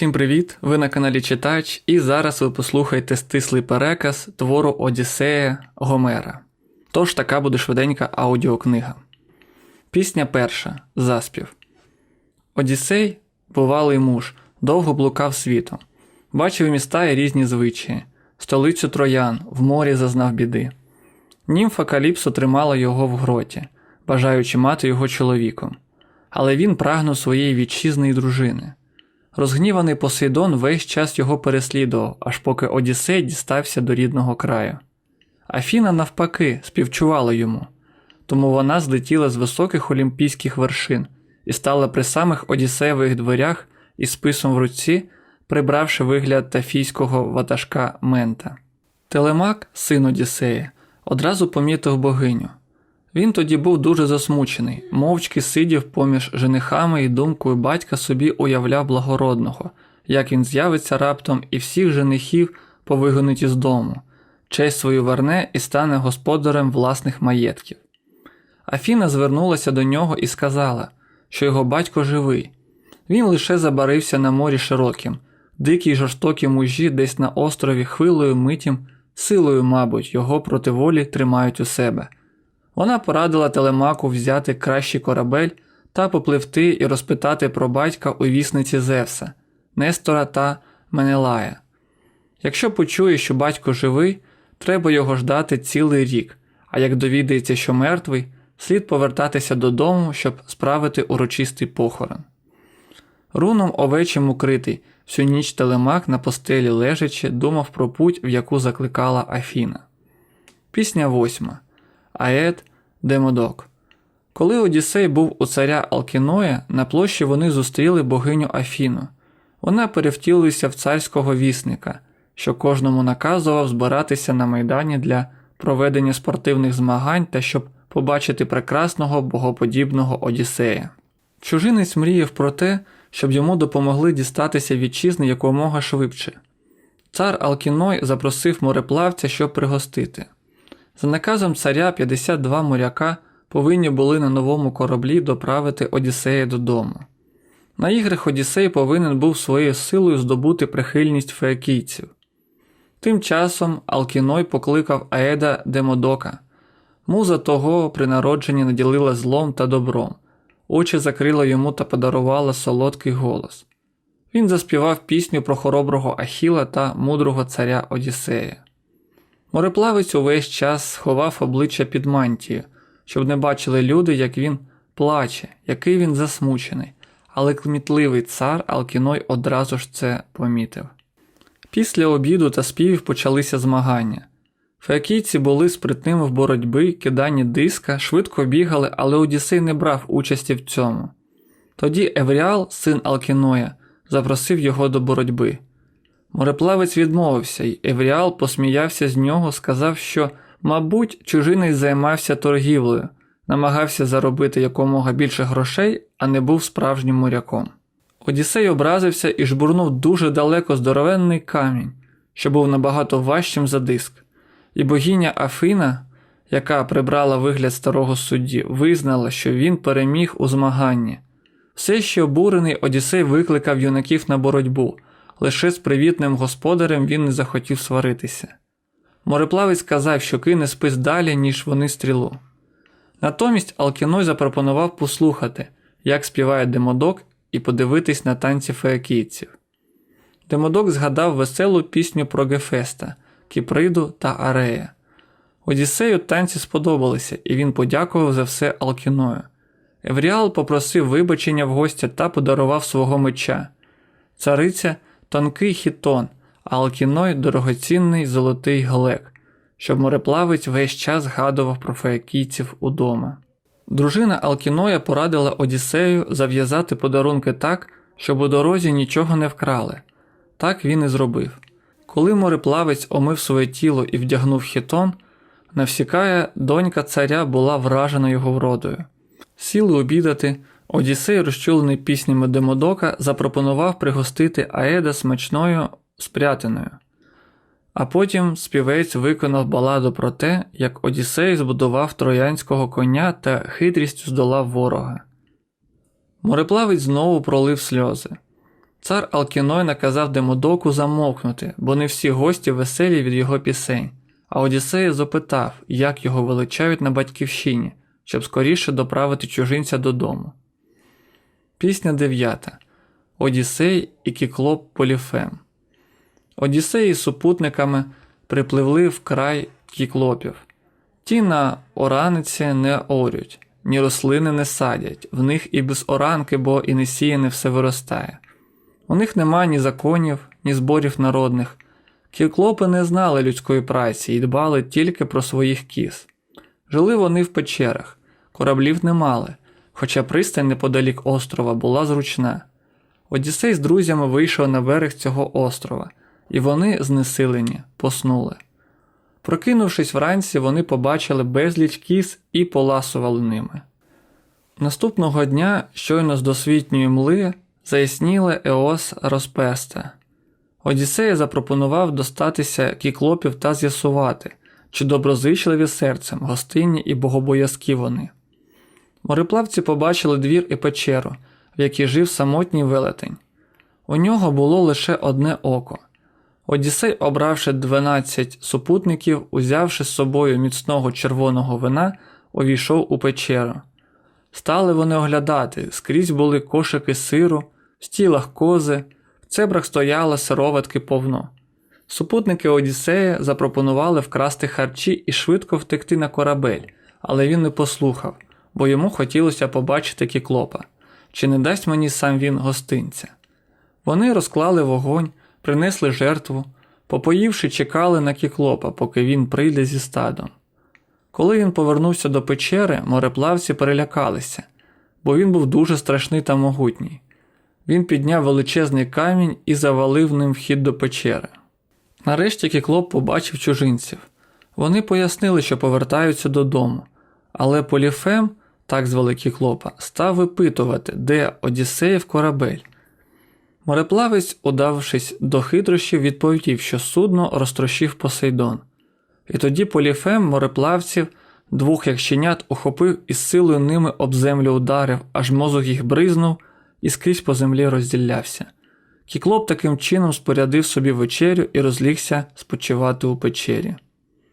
Всім привіт! Ви на каналі Читач, і зараз ви послухаєте стислий переказ твору Одіссея Гомера. Тож така буде швиденька аудіокнига. Пісня перша Заспів. Одіссей, бувалий муж, довго блукав світом. Бачив міста і різні звичаї, столицю троян, в морі зазнав біди. Німфа Каліпсо тримала його в гроті, бажаючи мати його чоловіком. Але він прагнув своєї вітчизни й дружини. Розгніваний Посейдон весь час його переслідував, аж поки Одіссей дістався до рідного краю. Афіна, навпаки, співчувала йому, тому вона злетіла з високих олімпійських вершин і стала при самих Одіссеєвих дверях із списом в руці, прибравши вигляд тафійського ватажка Мента. Телемак, син Одіссея, одразу помітив богиню. Він тоді був дуже засмучений, мовчки сидів поміж женихами і думкою батька собі уявляв благородного, як він з'явиться раптом і всіх женихів повигонить із дому, честь свою верне і стане господарем власних маєтків. Афіна звернулася до нього і сказала, що його батько живий. Він лише забарився на морі широким, дикі й жорстокі мужі десь на острові хвилою митім, силою, мабуть, його проти волі тримають у себе. Вона порадила телемаку взяти кращий корабель та попливти і розпитати про батька у вісниці Зевса, Нестора та Менелая. Якщо почує, що батько живий, треба його ждати цілий рік, а як довідається, що мертвий, слід повертатися додому, щоб справити урочистий похорон. Руном овечим укритий, всю ніч телемак на постелі лежачи, думав про путь, в яку закликала Афіна. Пісня восьма. Ает Демодок. Коли Одіссей був у царя Алкіноя, на площі вони зустріли богиню Афіну. Вона перевтілилася в царського вісника, що кожному наказував збиратися на майдані для проведення спортивних змагань та щоб побачити прекрасного богоподібного Одіссея. Чужинець мріяв про те, щоб йому допомогли дістатися вітчизни якомога швидше. Цар Алкіной запросив мореплавця, щоб пригостити. За наказом царя 52 моряка повинні були на новому кораблі доправити Одіссея додому. На іграх Одіссей повинен був своєю силою здобути прихильність феокійців. Тим часом Алкіной покликав Аеда Демодока. Муза того при народженні наділила злом та добром, очі закрила йому та подарувала солодкий голос. Він заспівав пісню про хороброго Ахіла та мудрого царя Одіссея. Мореплавець увесь час сховав обличчя під мантію, щоб не бачили люди, як він плаче, який він засмучений, але кмітливий цар Алкіной одразу ж це помітив. Після обіду та співів почалися змагання. Феокійці були спритними в боротьби, киданні диска, швидко бігали, але Одіссей не брав участі в цьому. Тоді Евріал, син Алкіноя, запросив його до боротьби. Мореплавець відмовився, і Евріал посміявся з нього, сказав, що, мабуть, чужинець займався торгівлею, намагався заробити якомога більше грошей, а не був справжнім моряком. Одіссей образився і жбурнув дуже далеко здоровенний камінь, що був набагато важчим за диск, і богиня Афина, яка прибрала вигляд старого судді, визнала, що він переміг у змаганні. Все ще обурений Одіссей викликав юнаків на боротьбу. Лише з привітним господарем він не захотів сваритися. Мореплавець сказав, що кине спис далі, ніж вони стрілу. Натомість Алкіной запропонував послухати, як співає Демодок, і подивитись на танці феокійців. Демодок згадав веселу пісню про Гефеста, Кіприду та Арея. Одіссею танці сподобалися, і він подякував за все Алкіною. Евріал попросив вибачення в гостя та подарував свого меча. Цариця тонкий хітон, а Алкіной дорогоцінний золотий глек, щоб мореплавець весь час згадував про феокійців удома. Дружина Алкіноя порадила Одіссею зав'язати подарунки так, щоб у дорозі нічого не вкрали. Так він і зробив. Коли мореплавець омив своє тіло і вдягнув хітон, Навсікая донька царя була вражена його вродою. Сіли обідати, Одіссей, розчулений піснями Демодока, запропонував пригостити Аеда смачною спрятиною. А потім співець виконав баладу про те, як Одіссей збудував троянського коня та хитрістю здолав ворога. Мореплавець знову пролив сльози. Цар Алкіной наказав Демодоку замовкнути, бо не всі гості веселі від його пісень, а Одіссея запитав, як його величають на батьківщині, щоб скоріше доправити чужинця додому. Пісня 9. Одіссей і Кіклоп Поліфем. Одіссей із супутниками припливли в край кіклопів. Ті на ораниці не орють, ні рослини не садять, в них і без оранки, бо і не сіяне все виростає. У них нема ні законів, ні зборів народних. Кіклопи не знали людської праці і дбали тільки про своїх кіз. Жили вони в печерах, кораблів не мали, хоча пристань неподалік острова була зручна. Одіссей з друзями вийшов на берег цього острова, і вони, знесилені, поснули. Прокинувшись вранці, вони побачили безліч кіз і поласували ними. Наступного дня, щойно з досвітньої мли, заясніли Еос розпесте. Одіссея запропонував достатися кіклопів та з'ясувати, чи доброзичливі серцем, гостинні і богобоязкі вони. Мореплавці побачили двір і печеру, в якій жив самотній велетень. У нього було лише одне око. Одіссей, обравши 12 супутників, узявши з собою міцного червоного вина, увійшов у печеру. Стали вони оглядати, скрізь були кошики сиру, в стілах кози, в цебрах стояло сироватки повно. Супутники Одіссея запропонували вкрасти харчі і швидко втекти на корабель, але він не послухав, бо йому хотілося побачити кіклопа, чи не дасть мені сам він гостинця. Вони розклали вогонь, принесли жертву, попоївши, чекали на кіклопа, поки він прийде зі стадом. Коли він повернувся до печери, мореплавці перелякалися, бо він був дуже страшний та могутній. Він підняв величезний камінь і завалив ним вхід до печери. Нарешті кіклоп побачив чужинців. Вони пояснили, що повертаються додому, але Поліфем, так звали кіклопа, став випитувати, де Одіссеїв корабель. Мореплавець, удавшись до хитрощів, відповів, що судно розтрощив Посейдон. І тоді Поліфем мореплавців, двох як щенят, ухопив і з силою ними об землю ударив, аж мозок їх бризнув і скрізь по землі розділявся. Кіклоп таким чином спорядив собі вечерю і розлігся спочивати у печері.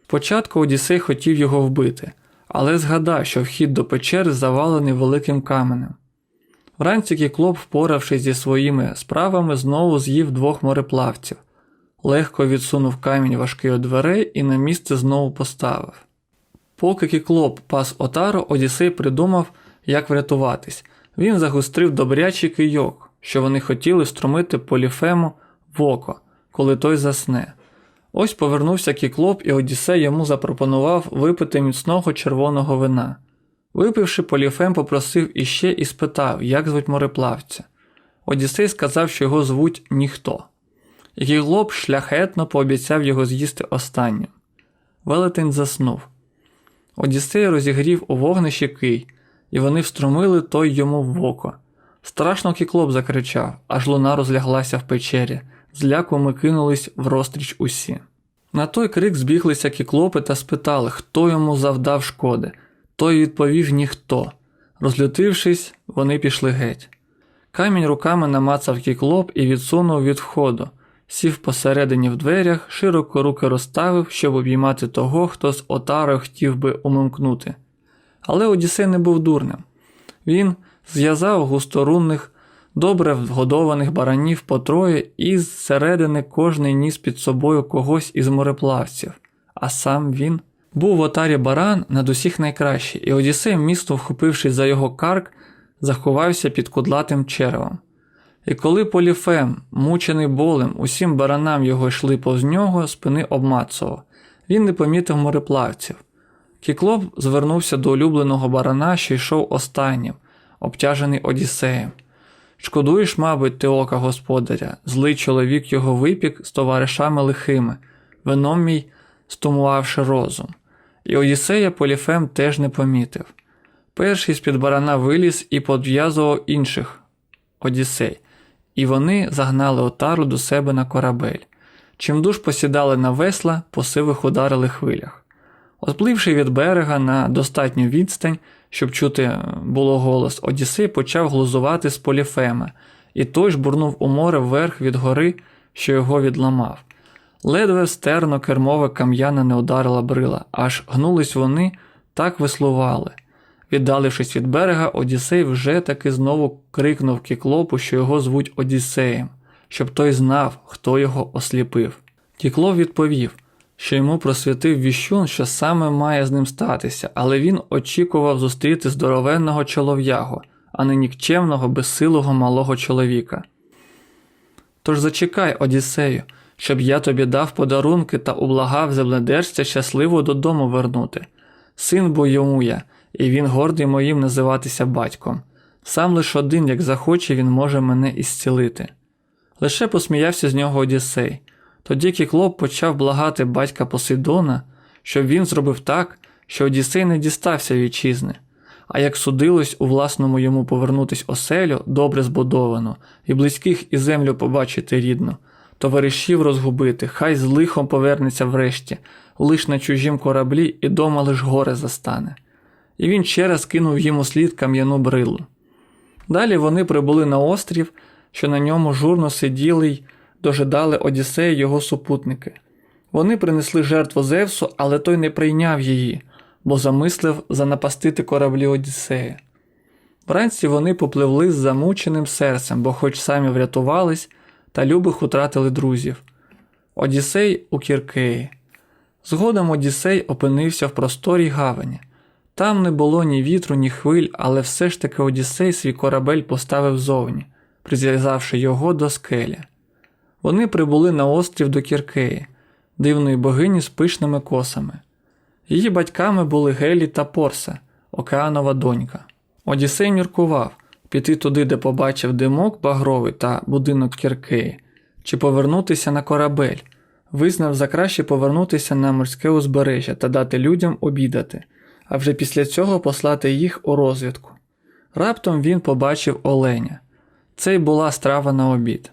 Спочатку Одіссей хотів його вбити, але згадав, що вхід до печери завалений великим каменем. Вранці Кіклоп, впоравшись зі своїми справами, знову з'їв двох мореплавців, легко відсунув камінь важкий від дверей і на місце знову поставив. Поки Кіклоп пас отару, Одіссей придумав, як врятуватись. Він загострив добрячий кийок, що вони хотіли струмити поліфему в око, коли той засне. Ось повернувся Кіклоп, і Одіссей йому запропонував випити міцного червоного вина. Випивши, Поліфем попросив іще і спитав, як звуть мореплавця. Одіссей сказав, що його звуть ніхто. Кіклоп шляхетно пообіцяв його з'їсти останнім. Велетень заснув. Одіссей розігрів у вогнищі кий, і вони встромили той йому в око. Страшно кіклоп закричав, аж луна розляглася в печері, зляку ми кинулись в розстріч усі. На той крик збіглися кіклопи та спитали, хто йому завдав шкоди. Той відповів ніхто. Розлютившись, вони пішли геть. Камінь руками намацав кіклоп і відсунув від входу, сів посередині в дверях, широко руки розставив, щоб обіймати того, хто з отарою хотів би умимкнути. Але Одіссей не був дурним. Він зв'язав густорунних, добре вгодованих баранів по троє і зсередини кожний ніс під собою когось із мореплавців, а сам він був в отарі баран над усіх найкращий, і Одіссей, місто вхопившись за його карк, заховався під кудлатим черевом. І коли Поліфем, мучений болем, усім баранам його йшли повз нього, спини обмацував. Він не помітив мореплавців. Кіклоп звернувся до улюбленого барана, що йшов останнім, обтяжений Одіссеєм. Шкодуєш, мабуть, ти ока господаря, злий чоловік його випік з товаришами лихими, вином мій стумувавши розум. І Одіссея Поліфем теж не помітив. Перший з-під барана виліз і подв'язував інших Одіссей, і вони загнали отару до себе на корабель. Чимдуж посідали на весла, по сивих ударили хвилях. Отпливши від берега на достатню відстань, щоб чути було голос, Одіссей почав глузувати з Поліфема і той жбурнув у море вверх від гори, що його відламав. Ледве стерно кермове кам'яна не ударила брила, аж гнулись вони, так веслували. Віддалившись від берега, Одіссей вже таки знову крикнув кіклопу, що його звуть Одіссеєм, щоб той знав, хто його осліпив. Кіклоп відповів, що йому просвітив віщун, що саме має з ним статися, але він очікував зустріти здоровенного чолов'ягу, а не нікчемного, безсилого малого чоловіка. Тож зачекай, Одіссею, щоб я тобі дав подарунки та ублагав земледержця щасливо додому вернути. Син бо йому я, і він гордий моїм називатися батьком. Сам лиш один, як захоче, він може мене ісцілити. Лише посміявся з нього Одіссей. Тоді Кіклоп почав благати батька Посейдона, щоб він зробив так, що Одіссей не дістався вітчизни. А як судилось у власному йому повернутись оселю, добре збудовану, і близьких і землю побачити рідно, товаришів розгубити, хай з лихом повернеться врешті, лиш на чужім кораблі і дома лиш горе застане. І він ще раз кинув їм у слід кам'яну брилу. Далі вони прибули на острів, що на ньому журно сиділи й дожидали Одіссея його супутники. Вони принесли жертву Зевсу, але той не прийняв її, бо замислив занапастити кораблі Одіссея. Вранці вони попливли з замученим серцем, бо хоч самі врятувались, та любих утратили друзів. Одіссей у Кіркеї. Згодом Одіссей опинився в просторій гавані. Там не було ні вітру, ні хвиль, але все ж таки Одіссей свій корабель поставив зовні, призв'язавши його до скелі. Вони прибули на острів до Кіркеї, дивної богині з пишними косами. Її батьками були Гелі та Порса, океанова донька. Одіссей міркував піти туди, де побачив димок багровий та будинок Кіркеї, чи повернутися на корабель, визнав за краще повернутися на морське узбережжя та дати людям обідати, а вже після цього послати їх у розвідку. Раптом він побачив оленя. Це й була страва на обід.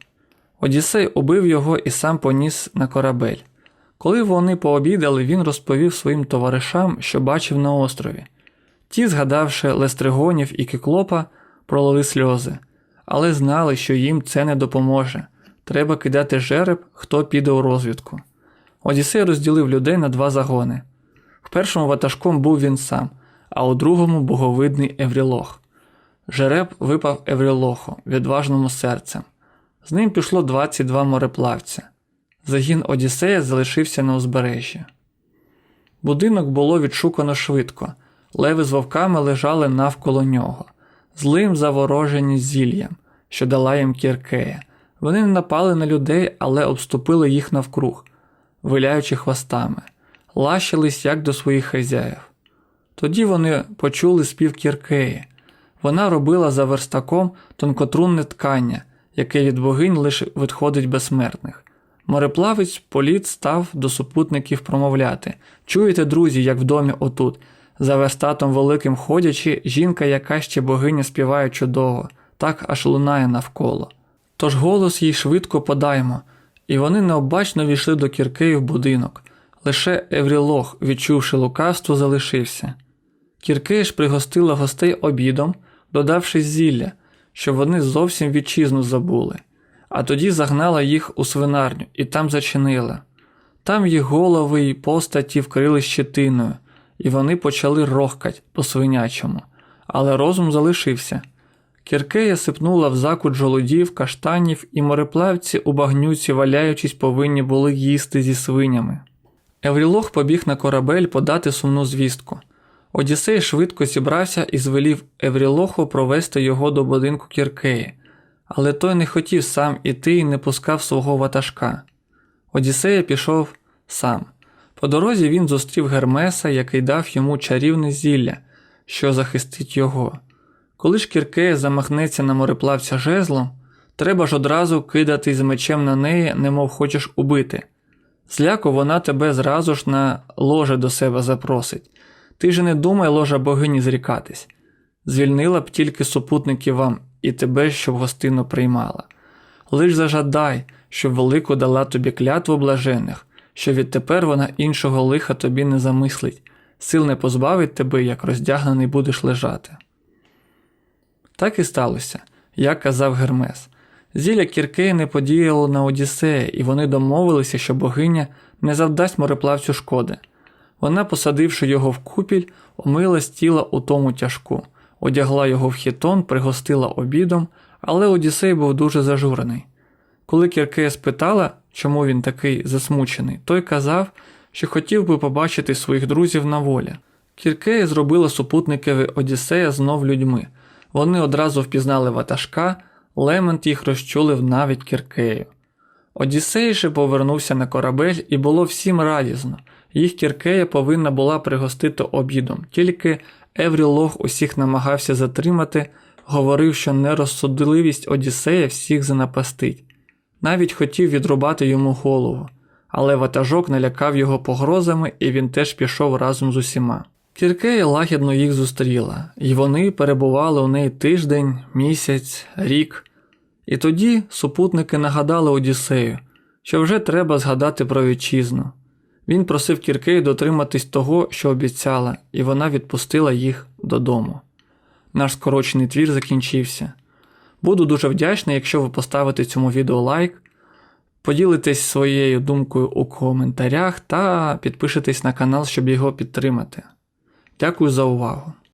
Одіссей убив його і сам поніс на корабель. Коли вони пообідали, він розповів своїм товаришам, що бачив на острові. Ті, згадавши лестригонів і киклопа, пролили сльози, але знали, що їм це не допоможе. Треба кидати жереб, хто піде у розвідку. Одіссей розділив людей на два загони. В першому ватажком був він сам, а у другому боговидний Еврілох. Жереб випав Еврілоху, відважному серцем. З ним пішло 22 мореплавця. Загін Одіссея залишився на узбережжі. Будинок було відшукано швидко, леви з вовками лежали навколо нього, злим заворожені зіллям, що дала їм Кіркея. Вони не напали на людей, але обступили їх навкруг, виляючи хвостами, лащились як до своїх хазяїв. Тоді вони почули спів Кіркеї. Вона робила за верстаком тонкотрунне ткання, яке від богинь лише відходить безсмертних. Мореплавець політ став до супутників промовляти Чуєте, друзі, як в домі отут. За верстатом великим ходячи, жінка, яка ще богиня співає чудово, так аж лунає навколо. Тож голос їй швидко подаємо, і вони необачно війшли до Кіркеї в будинок. Лише Еврілох, відчувши лукавство, залишився. Кіркея ж пригостила гостей обідом, додавши зілля, що вони зовсім вітчизну забули, а тоді загнала їх у свинарню і там зачинила. Там їх голови й постаті вкрили щетиною, і вони почали рохкать по свинячому, але розум залишився. Кіркея сипнула в закут жолудів, каштанів, і мореплавці у багнюці, валяючись, повинні були їсти зі свинями. Еврілох побіг на корабель подати сумну звістку. Одіссей швидко зібрався і звелів Еврілоху провести його до будинку Кіркеї, але той не хотів сам іти і не пускав свого ватажка. Одіссея пішов сам. По дорозі він зустрів Гермеса, який дав йому чарівне зілля, що захистить його. Коли ж Кіркея замахнеться на мореплавця жезлом, треба ж одразу кидати з мечем на неї, немов хочеш убити. Зляку вона тебе зразу ж на ложе до себе запросить. Ти ж не думай, ложа богині зрікатись. Звільнила б тільки супутників вам і тебе, щоб гостину приймала. Лиш зажадай, щоб велику дала тобі клятву блажених, що відтепер вона іншого лиха тобі не замислить, сил не позбавить тебе, як роздягнений будеш лежати. Так і сталося, як казав Гермес. Зілля Кіркея не подіяло на Одіссея, і вони домовилися, що богиня не завдасть мореплавцю шкоди. Вона, посадивши його в купіль, омила з тіла у тому тяжку, одягла його в хітон, пригостила обідом, але Одіссей був дуже зажурений. Коли Кіркея спитала, чому він такий засмучений, той казав, що хотів би побачити своїх друзів на волі. Кіркея зробила супутникові Одіссея знов людьми. Вони одразу впізнали ватажка, Лемент їх розчулив навіть Кіркею. Одіссей же повернувся на корабель і було всім радісно. Їх Кіркея повинна була пригостити обідом, тільки Еврілог усіх намагався затримати, говорив, що нерозсудливість Одіссея всіх занапастить. Навіть хотів відрубати йому голову, але ватажок налякав його погрозами, і він теж пішов разом з усіма. Кіркея лагідно їх зустріла, і вони перебували у неї тиждень, місяць, рік. І тоді супутники нагадали Одіссею, що вже треба згадати про вітчизну. Він просив Кіркей дотриматись того, що обіцяла, і вона відпустила їх додому. Наш скорочений твір закінчився. Буду дуже вдячний, якщо ви поставите цьому відео лайк, поділитесь своєю думкою у коментарях та підпишетесь на канал, щоб його підтримати. Дякую за увагу!